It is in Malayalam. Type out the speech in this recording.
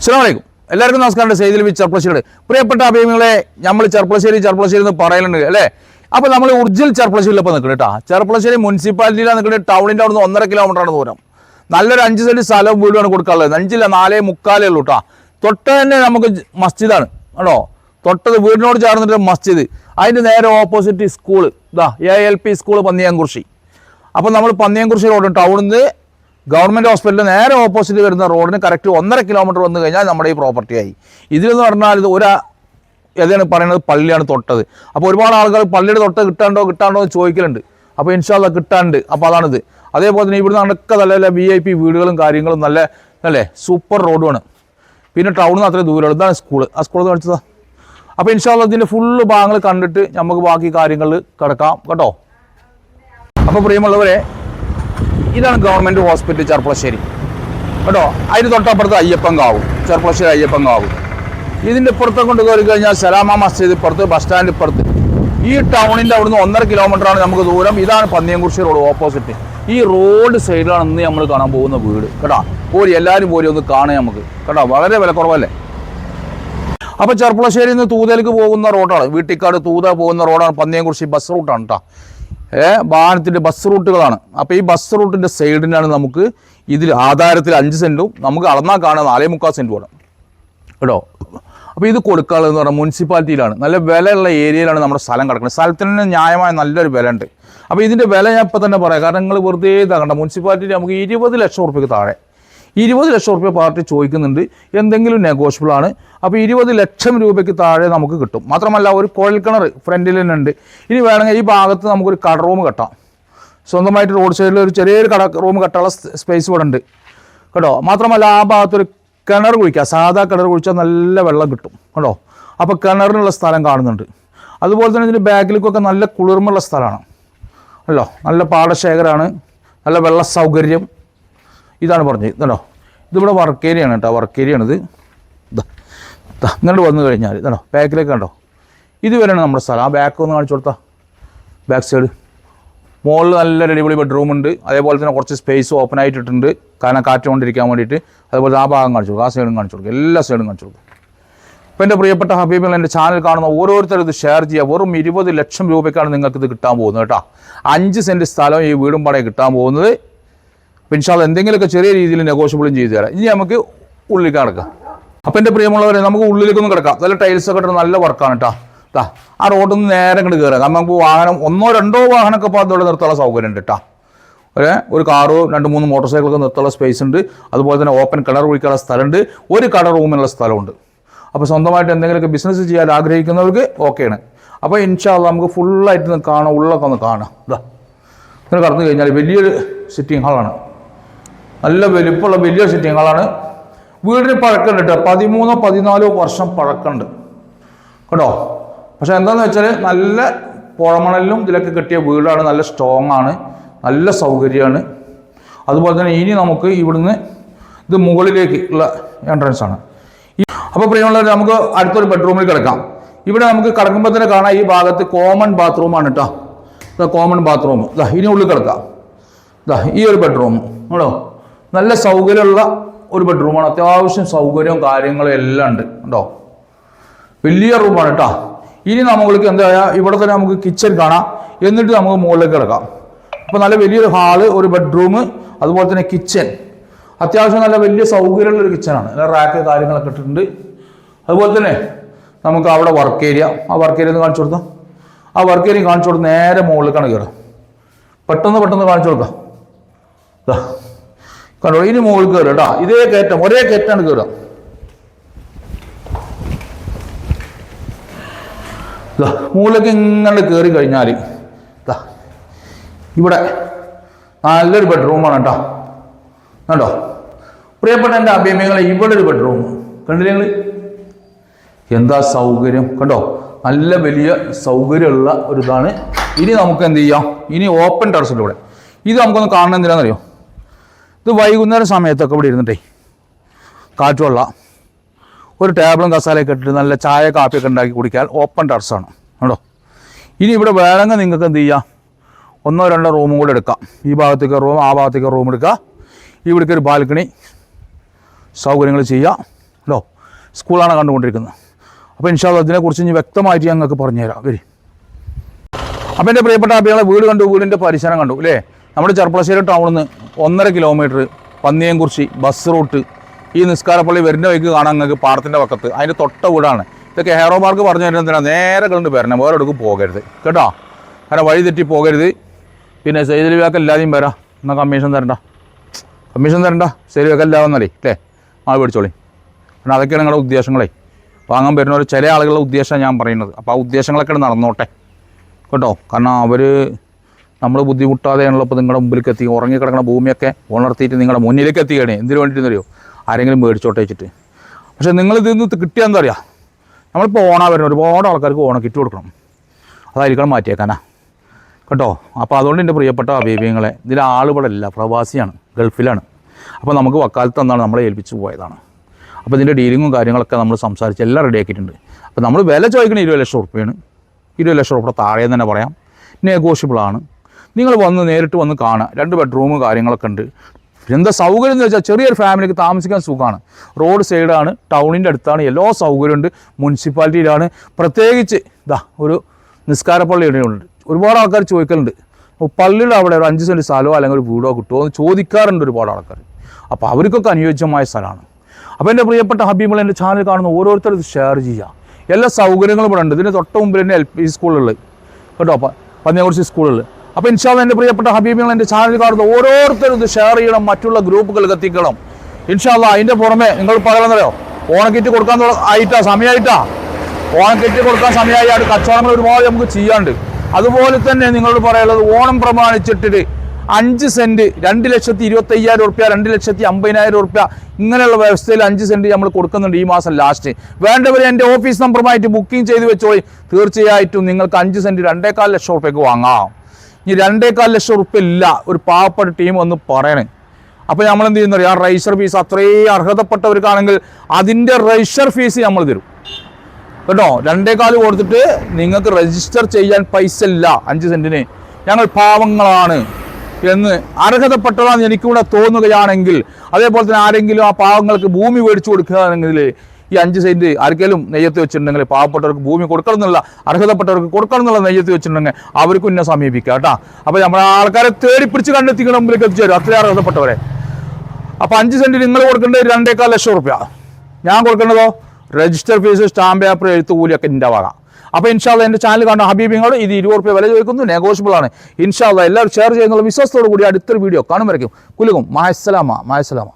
അസ്സലാമലൈക്കും. എല്ലാവർക്കും നമസ്കാരം സെയ്തിൽ വി ചെർപ്പളശ്ശേരി പ്രിയപ്പെട്ട അഭിമുഖങ്ങളെ നമ്മൾ ചെർപ്പളശ്ശേരി ചെർപ്പളശ്ശേരി എന്ന് പറയലുണ്ട്. അല്ലേ? അപ്പോൾ നമ്മൾ ഒറിജിനൽ ചെർപ്പളശ്ശേരിയിൽ ഇപ്പോൾ നിൽക്കുന്നത് കേട്ടോ. ചെർപ്പളശ്ശേരി മുനിസിപ്പാലിറ്റിയിലാണ് നിൽക്കുന്നത് ടൗണിന്റെ അവിടെ നിന്ന് ഒന്നര കിലോമീറ്ററാണ് ദൂരം. നല്ലൊരു അഞ്ച് സെന്റ് സ്ഥലവും വീടുമാണ് കൊടുക്കാനുള്ളത്. അഞ്ചില്ല നാലേ മുക്കാലേ ഉള്ളൂ കേട്ടോ തൊട്ട് തന്നെ നമുക്ക് മസ്ജിദാണ്. കേട്ടോ തൊട്ടത് വീടിനോട് ചേർന്നിട്ട് മസ്ജിദ്. അതിന്റെ നേരെ ഓപ്പോസിറ്റ് സ്കൂൾ ഇതാ A L P school Panniyankurissi അപ്പോൾ നമ്മൾ പന്നിയംകുറിശി റോഡ് ടൗണിൽ നിന്ന് ഗവൺമെന്റ് ഹോസ്പിറ്റലിൽ നേരെ ഓപ്പോസിറ്റ് വരുന്ന റോഡിന് കറക്റ്റ് ഒന്നര കിലോമീറ്റർ വന്നു കഴിഞ്ഞാൽ നമ്മുടെ ഈ പ്രോപ്പർട്ടിയായി ഇതിലെന്ന് പറഞ്ഞാൽ ഇത് ഒരു ഏതാണ് പറയുന്നത്? പള്ളിയാണ് തൊട്ടത്. അപ്പോൾ ഒരുപാട് ആളുകൾ പള്ളിയുടെ തൊട്ട് കിട്ടാണ്ടോ കിട്ടാണ്ടോ എന്ന് ചോദിക്കലുണ്ട്. അപ്പോൾ ഇൻഷാല്ല കിട്ടാണ്ട്. അപ്പോൾ അതാണിത്. അതേപോലെ തന്നെ ഇവിടുന്ന് നടക്ക നല്ല നല്ല വി ഐ പി വീടുകളും കാര്യങ്ങളും നല്ല അല്ലേ സൂപ്പർ റോഡുമാണ്. പിന്നെ ടൗണിൽ നിന്ന് അത്രയും ദൂരമുള്ളൂ. ഇതാണ് സ്കൂൾ ആ സ്കൂളിൽ കാണിച്ചതാ. അപ്പോൾ ഇൻഷാല്ല ഇതിന്റെ ഫുള്ള് ഭാഗങ്ങൾ കണ്ടിട്ട് നമുക്ക് ബാക്കി കാര്യങ്ങൾ കിടക്കാം. കേട്ടോ? അപ്പോൾ പ്രിയമുള്ളവരെ ഇതാണ് ഗവൺമെന്റ് ഹോസ്പിറ്റൽ ചെർപ്പളശ്ശേരി. കേട്ടോ? അതിന് തൊട്ടപ്പുറത്ത് അയ്യപ്പങ്കാവും. ചെർപ്പളശ്ശേരി അയ്യപ്പങ്കാവും. ഇതിന്റെ ഇപ്പുറത്തെ കൊണ്ട് കയറി കഴിഞ്ഞാൽ സലാമ മസ്ജിദ് ഇപ്പുറത്ത് ബസ് സ്റ്റാൻഡ് ഇപ്പുറത്ത്. ഈ ടൗണിന്റെ അവിടുന്ന് ഒന്നര കിലോമീറ്ററാണ് നമുക്ക് ദൂരം. ഇതാണ് പന്നിയംകുറിശ്ശി റോഡ് ഓപ്പോസിറ്റ് ഈ റോഡ് സൈഡിലാണ് ഇന്ന് നമ്മൾ കാണാൻ പോകുന്ന വീട്. കേട്ടോ? പോരി എല്ലാവരും പോരി ഒന്ന് കാണുക നമുക്ക്. കേട്ടോ? വളരെ വിലക്കുറവല്ലേ അപ്പോൾ ചെർപ്പളശ്ശേരിയിൽ നിന്ന് തൂതലേക്ക് പോകുന്ന റോഡാണ് വീട്ടിക്കാട് തൂത പോകുന്ന റോഡാണ് പന്നിയംകുറിശ്ശി ബസ് റൂട്ടാണ് കേട്ടോ വാഹനത്തിന്റെ ബസ് റൂട്ടുകളാണ്. അപ്പോൾ ഈ ബസ് റൂട്ടിന്റെ സൈഡിനാണ് നമുക്ക് ഇതിൽ ആധാരത്തിൽ അഞ്ച് സെന്റും നമുക്ക് അളന്നാൽ കാണാൻ നാലേ മുക്കാൽ സെന്റുമാണ് കേട്ടോ? അപ്പോൾ ഇത് കൊടുക്കാനുള്ളതെന്ന് പറഞ്ഞാൽ മുനിസിപ്പാലിറ്റിയിലാണ്. നല്ല വിലയുള്ള ഏരിയയിലാണ് നമ്മുടെ സ്ഥലം കിടക്കുന്നത്. സ്ഥലത്തിന് തന്നെ ന്യായമായ നല്ലൊരു വില ഉണ്ട് അപ്പോൾ ഇതിന്റെ വില ഞാൻ ഇപ്പോൾ തന്നെ പറയാം. കാരണം നിങ്ങൾ വെറുതെ ഇതാകണ്ട മുനിസിപ്പാലിറ്റി നമുക്ക് ഇരുപത് ലക്ഷം റുപ്യക്ക് താഴെ ഇരുപത് ലക്ഷം റുപ്യ പാർട്ടി ചോദിക്കുന്നുണ്ട് എന്തെങ്കിലും നെഗോഷ്യബിൾ ആണ്. അപ്പോൾ ഇരുപത് ലക്ഷം രൂപയ്ക്ക് താഴെ നമുക്ക് കിട്ടും. മാത്രമല്ല ഒരു കുഴൽക്കിണർ ഫ്രണ്ടിൽ തന്നെ ഉണ്ട്. ഇനി വേണമെങ്കിൽ ഈ ഭാഗത്ത് നമുക്കൊരു കട റൂം കെട്ടാം. സ്വന്തമായിട്ട് റോഡ് സൈഡിൽ ഒരു ചെറിയൊരു കട റൂം കെട്ടാനുള്ള സ്പേസ് ഇവിടെ ഉണ്ട്. കേട്ടോ? മാത്രമല്ല ആ ഭാഗത്തൊരു കിണർ കുഴിക്കുക സാധാ കിണർ കുഴിച്ചാൽ നല്ല വെള്ളം കിട്ടും. കേട്ടോ? അപ്പോൾ കിണറിനുള്ള സ്ഥലം കാണുന്നുണ്ട്. അതുപോലെ തന്നെ ഇതിന്റെ ബാക്കിലേക്കൊക്കെ നല്ല കുളിർമുള്ള സ്ഥലമാണ്. അല്ലോ നല്ല പാടശേഖരമാണ് നല്ല വെള്ള സൗകര്യം ഇതാണ് പറഞ്ഞത്. കേട്ടോ ഇതിവിടെ വർക്ക് ഏരിയ ആണ് കേട്ടോ. വർക്ക് ഏരിയ ആണിത്. ഇതാ ഇങ്ങോട്ട് വന്നു കഴിഞ്ഞാൽ ഇതാണോ ബാക്കിലേക്ക് കണ്ടോ? ഇതുവരെയാണ് നമ്മുടെ സ്ഥലം. ആ ബാക്ക് ഒന്ന് കാണിച്ചു കൊടുത്താൽ ബാക്ക് സൈഡ് മുകളിൽ നല്ലൊരു അടിപൊളി ബെഡ്റൂം ഉണ്ട്. അതേപോലെ തന്നെ കുറച്ച് സ്പേസ് ഓപ്പൺ ആയിട്ടിട്ടുണ്ട്. കാരണം കാറ്റ് കൊണ്ടിരിക്കാൻ വേണ്ടിയിട്ട്. അതുപോലെ ആ ഭാഗം കാണിച്ചു കൊടുക്കും. ആ സൈഡും കാണിച്ചു കൊടുക്കും. എല്ലാ സൈഡും കാണിച്ചു കൊടുക്കും. അപ്പോൾ എന്റെ പ്രിയപ്പെട്ട ഹബീബിൽ എന്റെ ചാനൽ കാണുന്ന ഓരോരുത്തരും ഇത് ഷെയർ ചെയ്യുക. വെറും ഇരുപത് ലക്ഷം രൂപയ്ക്കാണ് നിങ്ങൾക്ക് ഇത് കിട്ടാൻ പോകുന്നത് കേട്ടോ. അഞ്ച് സെന്റ് സ്ഥലം ഈ വീടും പാടെ കിട്ടാൻ പോകുന്നത്. ഇൻഷാല്ല എന്തെങ്കിലുമൊക്കെ ചെറിയ രീതിയിൽ നെഗോഷ്യബിളും ചെയ്തു തരാം. ഇനി നമുക്ക് ഉള്ളിലേക്ക് കിടക്കാം അപ്പം എന്റെ പ്രിയമുള്ളവരെ നമുക്ക് ഉള്ളിലേക്കൊന്ന് കിടക്കാം. നല്ല ടൈൽസ് ഒക്കെ ഇട്ട് നല്ല വർക്കാണ് കേട്ടോ താ ആ റോഡിൽ നിന്ന് നേരെ ഇങ്ങോട്ട് കയറാം നമുക്ക് വാഹനം ഒന്നോ രണ്ടോ വാഹനമൊക്കെ ഇപ്പോൾ അതോടെ നിർത്താനുള്ള സൗകര്യം ഉണ്ട് കേട്ടോ ഒരു ഒരു കാറോ രണ്ട് മൂന്ന് മോട്ടോർ സൈക്കിളൊക്കെ നിർത്താനുള്ള സ്പേസ് ഉണ്ട്. അതുപോലെ തന്നെ ഓപ്പൺ കിണർ കുഴിക്കാനുള്ള സ്ഥലമുണ്ട്. ഒരു കട റൂമിനുള്ള സ്ഥലമുണ്ട്. അപ്പോൾ സ്വന്തമായിട്ട് എന്തെങ്കിലുമൊക്കെ ബിസിനസ് ചെയ്യാൻ ആഗ്രഹിക്കുന്നവർക്ക് ഓക്കെയാണ് അപ്പോൾ ഇൻഷാല്ല നമുക്ക് ഫുള്ളായിട്ട് ഒന്ന് കാണാം ഉള്ളൊക്കെ ഒന്ന് കാണാം. ഇതാ ഇങ്ങനെ കടന്നു കഴിഞ്ഞാൽ വലിയൊരു സിറ്റിംഗ് ഹാളാണ് നല്ല വലിപ്പമുള്ള വലിയ സിറ്റിംഗ് ഹാളാണ് വീടിന് പഴക്കമുണ്ട് കേട്ടോ പതിമൂന്നോ പതിനാലോ വർഷം പഴക്കമുണ്ട്. കേട്ടോ? പക്ഷെ എന്താണെന്ന് വെച്ചാൽ നല്ല പുഴമണലിലും ഇതിലൊക്കെ കിട്ടിയ വീടാണ്. നല്ല സ്ട്രോങ് ആണ്. നല്ല സൗകര്യമാണ്. അതുപോലെ തന്നെ ഇനി നമുക്ക് ഇവിടുന്ന് ഇത് മുകളിലേക്ക് ഉള്ള എൻട്രൻസ് ആണ് അപ്പോൾ പ്രിയമുള്ളവർ നമുക്ക് അടുത്തൊരു ബെഡ്റൂമിൽ കിടക്കാം. ഇവിടെ നമുക്ക് കിടക്കുമ്പോൾ തന്നെ കാണാം ഈ ഭാഗത്ത് കോമൺ ബാത്റൂമാണ് കേട്ടോ കോമൺ ബാത്റൂം ഇനി ഉള്ളിൽ കിടക്കാം. ഈ ഒരു ബെഡ്റൂം കേട്ടോ? നല്ല സൗകര്യമുള്ള ഒരു ബെഡ്റൂമാണ് അത്യാവശ്യം സൗകര്യവും കാര്യങ്ങളും എല്ലാം ഉണ്ട്. കേട്ടോ വലിയ റൂമാണ് കേട്ടോ ഇനി നമ്മൾക്ക് എന്താ ഇവിടെ തന്നെ നമുക്ക് കിച്ചൺ കാണാം. എന്നിട്ട് നമുക്ക് മുകളിലേക്ക് കിടക്കാം. അപ്പോൾ നല്ല വലിയൊരു ഹാൾ ഒരു ബെഡ്റൂം അതുപോലെ തന്നെ കിച്ചൺ അത്യാവശ്യം നല്ല വലിയ സൗകര്യമുള്ള ഒരു കിച്ചണാണ് നല്ല റാക്ക് കാര്യങ്ങളൊക്കെ ഇട്ടിട്ടുണ്ട്. അതുപോലെ തന്നെ നമുക്ക് അവിടെ വർക്ക് ഏരിയ ആ വർക്ക് ഏരിയ ഒന്ന് കാണിച്ചു കൊടുത്താം. ആ വർക്ക് ഏരിയ കാണിച്ചു കൊടുത്ത് നേരെ മുകളിലേക്കാണ് കയറുക പെട്ടെന്ന് പെട്ടെന്ന് കാണിച്ചു കൊടുക്കാം. കണ്ടോ? ഇനി മുകളിൽ കയറുക കേട്ടോ ഇതേ കയറ്റം ഒരേ കയറ്റാണ് കയറുക മുകളിലേക്ക് ഇങ്ങനെ കയറി കഴിഞ്ഞാൽ ഇവിടെ നല്ലൊരു ബെഡ്റൂമാണ് കേട്ടോ കണ്ടോ? പ്രിയപ്പെട്ട എന്റെ അഭിമയങ്ങളെ ഇവിടെ ഒരു ബെഡ്റൂം കണ്ടില്ലേ നിങ്ങൾ എന്താ സൗകര്യം? കണ്ടോ? നല്ല വലിയ സൗകര്യമുള്ള ഒരു ഇതാണ് ഇനി നമുക്ക് എന്ത് ചെയ്യാം? ഇനി ഓപ്പൺ ടെറസ് ഇവിടെ ഇത് നമുക്കൊന്ന് കാണണം എന്തിനാണെന്നറിയോ? ഇത് വൈകുന്നേരം സമയത്തൊക്കെ ഇവിടെ ഇരുന്നിട്ടേ കാറ്റുള്ള ഒരു ടേബിളും കസാലയൊക്കെ ഇട്ടിട്ട് നല്ല ചായ കാപ്പിയൊക്കെ ഉണ്ടാക്കി കുടിക്കാൻ ഓപ്പൺ ടെറസാണ് കേട്ടോ ഇനി ഇവിടെ വേണമെങ്കിൽ നിങ്ങൾക്ക് എന്ത് ചെയ്യാം? ഒന്നോ രണ്ടോ റൂമും കൂടെ എടുക്കാം. ഈ ഭാഗത്തേക്ക് റൂം ആ ഭാഗത്തേക്ക് റൂം എടുക്കുക ഇവിടേക്ക് ഒരു ബാൽക്കണി സൗകര്യങ്ങൾ ചെയ്യുക കേട്ടോ സ്കൂളാണ് കണ്ടുകൊണ്ടിരിക്കുന്നത്. അപ്പോൾ ഇൻഷാല്ല അതിനെക്കുറിച്ച് ഇനി വ്യക്തമായിട്ട് ഞങ്ങൾക്ക് പറഞ്ഞുതരാം. വരി. അപ്പം എന്റെ പ്രിയപ്പെട്ട അഭികളെ വീട് കണ്ടു വീടിന്റെ പരിസരം കണ്ടു അല്ലേ? നമ്മുടെ ചെറുപ്പശ്ശേരി ടൗണിൽ നിന്ന് ഒന്നര കിലോമീറ്റർ പന്നിയംകുറിശി ബസ് റൂട്ട് ഈ നിസ്കാരപ്പള്ളി വരുന്ന വഴിക്ക് കാണാൻ നിങ്ങൾക്ക് പാടത്തിന്റെ പക്കത്ത് അതിന്റെ തൊട്ട വീടാണ്. ഇതൊക്കെ ഹെയറോ പാർക്ക് പറഞ്ഞു തരുന്നതിനാണ് നേരെ കണ്ട് വരണം വേറെ എടുക്കും പോകരുത്. കേട്ടോ? കാരണം വഴി തെറ്റി പോകരുത്. പിന്നെ സെയ്തലി വേക്ക് എല്ലാതെയും വരാം. എന്നാൽ കമ്മീഷൻ തരണ്ട? കമ്മീഷൻ തരണ്ട? ശരി ഇല്ലാതെ വന്നാലേ അല്ലേ ആ പിടിച്ചോളി. കാരണം അതൊക്കെയാണ് നിങ്ങളുടെ ഉദ്ദേശങ്ങളെ. വാങ്ങാൻ വരുന്നവർ ചില ആളുകളുടെ ഉദ്ദേശമാണ് ഞാൻ പറയുന്നത്. അപ്പോൾ ആ ഉദ്ദേശങ്ങളൊക്കെ നടന്നോട്ടെ. കേട്ടോ? കാരണം അവർ നമ്മൾ ബുദ്ധിമുട്ടാതെയാണല്ലോ ഇപ്പോൾ നിങ്ങളുടെ മുമ്പിലേക്ക് എത്തി ഉറങ്ങിക്കിടക്കുന്ന ഭൂമിയൊക്കെ ഉണർത്തിയിട്ട് നിങ്ങളുടെ മുന്നിലേക്ക് എത്തിയാണ് എന്തിനു വേണ്ടിയിട്ടെന്നറിയോ ആരെങ്കിലും മേടിച്ചോട്ടെ വെച്ചിട്ട്. പക്ഷേ നിങ്ങൾ നിന്ന് കിട്ടിയാൽ എന്താ അറിയാം? നമ്മളിപ്പോൾ ഓണാ വരുന്ന ഒരുപാട് ആൾക്കാർക്ക് ഓണം കിറ്റ് കൊടുക്കണം. അതായിരിക്കണം മാറ്റിയേക്കാനാ. കേട്ടോ? അപ്പോൾ അതുകൊണ്ട് എന്റെ പ്രിയപ്പെട്ട അഭിപ്രായങ്ങളെ ഇതിൽ ആളുകളല്ല പ്രവാസിയാണ് ഗൾഫിലാണ്. അപ്പോൾ നമുക്ക് വക്കാലത്ത് തന്നാണ് നമ്മളെ ഏൽപ്പിച്ച് പോയതാണ്. അപ്പോൾ ഇതിന്റെ ഡീലിങ്ങും കാര്യങ്ങളൊക്കെ നമ്മൾ സംസാരിച്ച് എല്ലാം റെഡിയാക്കിയിട്ടുണ്ട് അപ്പോൾ നമ്മൾ വില ചോദിക്കുന്നത് ഇരുപത് ലക്ഷം ഉറുപ്പയാണ്. ഇരുപത് ലക്ഷം ഉറുപ്പ താഴെ തന്നെ പറയാം. നെഗോഷ്യബിളാണ് നിങ്ങൾ വന്ന് നേരിട്ട് വന്ന് കാണുക. രണ്ട് ബെഡ്റൂം കാര്യങ്ങളൊക്കെ ഉണ്ട്. എന്താ സൗകര്യം എന്ന് വെച്ചാൽ ചെറിയൊരു ഫാമിലിക്ക് താമസിക്കാൻ സുഖമാണ്. റോഡ് സൈഡാണ് ടൗണിന്റെ അടുത്താണ് എല്ലാ സൗകര്യമുണ്ട് മുനിസിപ്പാലിറ്റിയിലാണ് പ്രത്യേകിച്ച് ഇതാ ഒരു നിസ്കാരപ്പള്ളി ഇടയുണ്ട് ഒരുപാട് ആൾക്കാർ ചോദിക്കലുണ്ട്. പള്ളിയുടെ അവിടെ ഒരു അഞ്ച് സെന്റ് സ്ഥലമോ അല്ലെങ്കിൽ ഒരു വീടോ കിട്ടുമോ എന്ന് ചോദിക്കാറുണ്ട് ഒരുപാട് ആൾക്കാർ അപ്പോൾ അവർക്കൊക്കെ അനുയോജ്യമായ സ്ഥലമാണ്. അപ്പോൾ എന്റെ പ്രിയപ്പെട്ട ഹബീബുകൾ എന്റെ ചാനൽ കാണുന്ന ഓരോരുത്തരും ഷെയർ ചെയ്യുക. എല്ലാ സൗകര്യങ്ങളും ഇവിടെ ഉണ്ട്. ഇതിന് തൊട്ട് മുമ്പിൽ തന്നെ എൽ പി സ്കൂളുള്ളത് കേട്ടോ അപ്പം പന്നിയെക്കുറിച്ച് സ്കൂളുകൾ അപ്പോൾ ഇൻഷാല്ല എന്റെ പ്രിയപ്പെട്ട ഹബീബികൾ എന്റെ ചാനൽ കാണുന്ന ഓരോരുത്തരും ഇത് ഷെയർ ചെയ്യണം മറ്റുള്ള ഗ്രൂപ്പുകൾ എത്തിക്കണം. ഇൻഷാല്ല അതിന്റെ പുറമെ നിങ്ങൾ പറയുന്നതോ ഓണക്കിറ്റ് കൊടുക്കാൻ ആയിട്ടാ സമയമായിട്ടാ ഓണക്കിറ്റ് കൊടുക്കാൻ സമയമായി അത് കച്ചവടങ്ങൾ ഒരുപാട് നമുക്ക് ചെയ്യാണ്ട്. അതുപോലെ തന്നെ നിങ്ങളോട് പറയാനുള്ളത് ഓണം പ്രമാണിച്ചിട്ട് അഞ്ച് സെന്റ് രണ്ട് ലക്ഷത്തി ഇരുപത്തി അയ്യായിരം ഉറുപ്യ രണ്ട് ലക്ഷത്തി അമ്പതിനായിരം ഉറുപ്യ ഇങ്ങനെയുള്ള വ്യവസ്ഥയിൽ അഞ്ച് സെന്റ് നമ്മൾ കൊടുക്കുന്നുണ്ട് ഈ മാസം ലാസ്റ്റ് വേണ്ടവർ എന്റെ ഓഫീസ് നമ്പറുമായിട്ട് ബുക്കിംഗ് ചെയ്ത് വെച്ചോളി. തീർച്ചയായിട്ടും നിങ്ങൾക്ക് അഞ്ച് സെന്റ് രണ്ടേകാൽ ലക്ഷം ഉറുപ്യക്ക് വാങ്ങാം. ഇനി രണ്ടേകാൽ ലക്ഷം റുപ്യ ഇല്ല ഒരു പാവപ്പെട്ട ടീം ഒന്ന് പറയണേ. അപ്പോൾ നമ്മൾ എന്ത് ചെയ്യുന്ന ആ റൈസർ ഫീസ് അത്രയും അർഹതപ്പെട്ടവർക്കാണെങ്കിൽ അതിന്റെ റൈസർ ഫീസ് നമ്മൾ തരും. കേട്ടോ? രണ്ടേകാൽ കൊടുത്തിട്ട് നിങ്ങൾക്ക് രജിസ്റ്റർ ചെയ്യാൻ പൈസ ഇല്ല അഞ്ച് സെന്റിന് ഞങ്ങൾ പാവങ്ങളാണ് എന്ന് അർഹതപ്പെട്ടതാണെന്ന് എനിക്കൂടെ തോന്നുകയാണെങ്കിൽ അതേപോലെ തന്നെ ആരെങ്കിലും ആ പാവങ്ങൾക്ക് ഭൂമി മേടിച്ചു കൊടുക്കുകയാണെങ്കിൽ ഈ അഞ്ച് സെന്റ് ആർക്കെങ്കിലും നെയ്യത്ത് വെച്ചിട്ടുണ്ടെങ്കിൽ പാവപ്പെട്ടവർക്ക് ഭൂമി കൊടുക്കണം എന്നുള്ള അർഹതപ്പെട്ടവർക്ക് കൊടുക്കണം എന്നുള്ള നെയ്യത്ത് വെച്ചിട്ടുണ്ടെങ്കിൽ അവർക്ക് എന്നെ സമീപിക്കുക കേട്ടോ. അപ്പോൾ നമ്മൾ ആൾക്കാരെ തേടി പിടിച്ച് കണ്ടെത്തിക്കുന്ന മുമ്പിലേക്ക് എത്തിച്ചേരും അത്രയും അർഹതപ്പെട്ടവരെ. അപ്പോൾ അഞ്ച് സെന്റ് നിങ്ങൾ കൊടുക്കേണ്ടത് രണ്ടേക്കാൽ ലക്ഷം റുപ്യ. ഞാൻ കൊടുക്കേണ്ടതോ? രജിസ്റ്റർ ഫീസ് സ്റ്റാമ്പ് പേപ്പർ എഴുത്ത് കൂലിയൊക്കെ എന്റെ വാങ്ങാം അപ്പോൾ ഇൻഷാല്ല എന്റെ ചാനൽ കാണുന്ന ഹബീബിങ്ങൾ ഇത് ഇരുപത് റുപ്യ വില ചോദിക്കുന്നു നെഗോഷ്യബിൾ ആണ്. ഇൻഷാല്ല എല്ലാവരും ഷെയർ ചെയ്യുന്നുള്ള വിശ്വാസത്തോടു കൂടി അടുത്തൊരു വീഡിയോ കാണുമ്പോഴേക്കും കുലുകും മായസ്സലാമ മായസ്സലാമ.